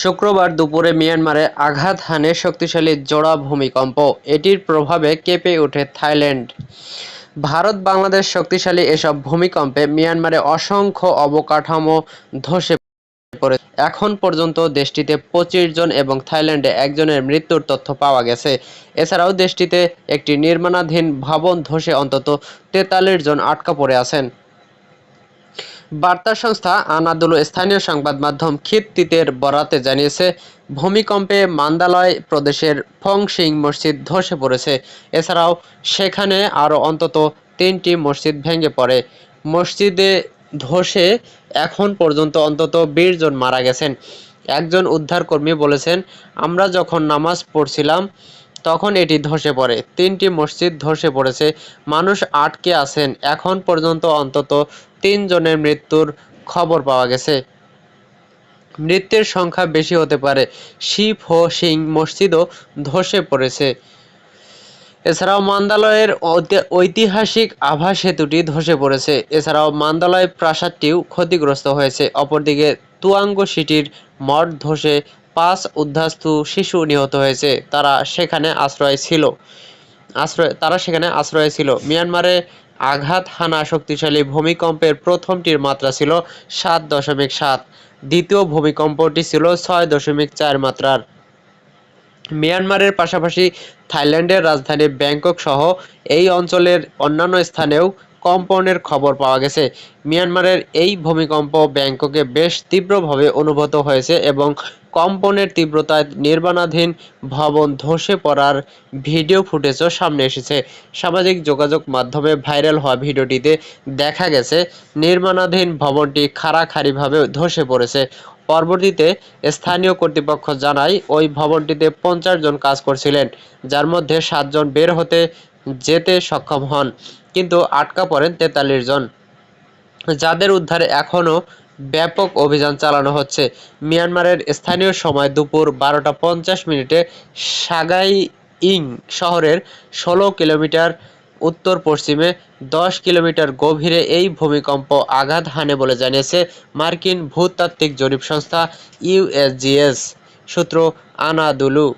শুক্রবার দুপুরে মিয়ানমারে আঘাত হানে শক্তিশালী জোড়া ভূমিকম্প। এটির প্রভাবে কেঁপে ওঠে থাইল্যান্ড। ভারত, বাংলাদেশ শক্তিশালী এসব ভূমিকম্পে মিয়ানমারে অসংখ্য অবকাঠামো ধসে পড়ে। এখন পর্যন্ত দেশটিতে পঁচিশ জন এবং থাইল্যান্ডে একজনের মৃত্যুর তথ্য পাওয়া গেছে। এছাড়াও দেশটিতে একটি নির্মাণাধীন ভবন ধসে অন্তত তেতাল্লিশ জন আটকা পড়ে আছেন। বার্তা সংস্থা আনাদুলু স্থানীয় সংবাদ মাধ্যম খিত্তিতের বরাতে জানিয়েছে, ভূমিকম্পে মান্দালয় প্রদেশের ফংশিং মসজিদ ধসে পড়েছে। এছাড়াও সেখানে আরও অন্তত তিনটি মসজিদ ভেঙে পড়ে। মসজিদে ধসে এখন পর্যন্ত অন্তত বিশ জন মারা গেছেন। একজন উদ্ধারকর্মী বলেছেন, আমরা যখন নামাজ পড়ছিলাম, তখন এটি ধসে পড়ে। তিনটি মসজিদ ধসে পড়েছে। মানুষ আটকে আছেন। এখন পর্যন্ত অন্তত তিনজনের মৃত্যুর খবর পাওয়া গেছে। মৃত্যুর সংখ্যা বেশি হতে পারে। শিব হো সিং মসজিদও ধসে পড়েছে। এছাড়াও মান্দালয়ের ঐতিহাসিক আভা সেতুটি ধসে পড়েছে। এছাড়াও মান্দালয় প্রাসাদটিও ক্ষতিগ্রস্ত হয়েছে। অপরদিকে তুয়াঙ্গ সিটির মঠ ধসে পাঁচ উদ্ধাস্তু শিশু নিহত হয়েছে। তারা সেখানে আশ্রয় ছিল। আশ্রয় তারা সেখানে আশ্রয় ছিল। মিয়ানমারে আঘাত, হানা শক্তিশালী ভূমিকম্পের প্রথমটির মাত্রা ছিল সাত দশমিক সাত। দ্বিতীয় ভূমিকম্পটি ছিল ছয় দশমিক চার মাত্রার। মিয়ানমারের পাশাপাশি থাইল্যান্ডের রাজধানী ব্যাংকক সহ এই অঞ্চলের অন্যান্য স্থানেও কম্পনের খবর পাওয়া গেছে। মিয়ানমারের এই ভূমিকম্প ব্যাংককে বেশ তীব্রভাবে অনুভূত হয়েছে এবং কম্পনের তীব্রতায় নির্মাণাধীন ভবন ধসে পড়ার ভিডিও ফুটেজও সামনে এসেছে। সামাজিক যোগাযোগ মাধ্যমে ভাইরাল হওয়া ভিডিওটিতে দেখা গেছে, নির্মাণাধীন ভবনটি খাড়াখাড়িভাবে ধসে পড়েছে। পরবর্তীতে স্থানীয় কর্তৃপক্ষ জানায়, ওই ভবনটিতে পঞ্চাশ জন কাজ করছিলেন, যার মধ্যে সাতজন বের হতে যেতে সক্ষম হন। কিন্তু আটকা পড়েন তেতাল্লিশ জন। যাদের উদ্ধারে এখনও ব্যাপক অভিযান চালানো হচ্ছে। মিয়ানমারের স্থানীয় সময় দুপুর বারোটা পঞ্চাশ মিনিটে সাগাই ইং শহরের ষোলো কিলোমিটার উত্তর পশ্চিমে দশ কিলোমিটার গভীরে এই ভূমিকম্প আঘাত হানে বলে জানিয়েছে মার্কিন ভূতাত্ত্বিক জরিপ সংস্থা ইউএসজিএস সূত্র আনাদুলু।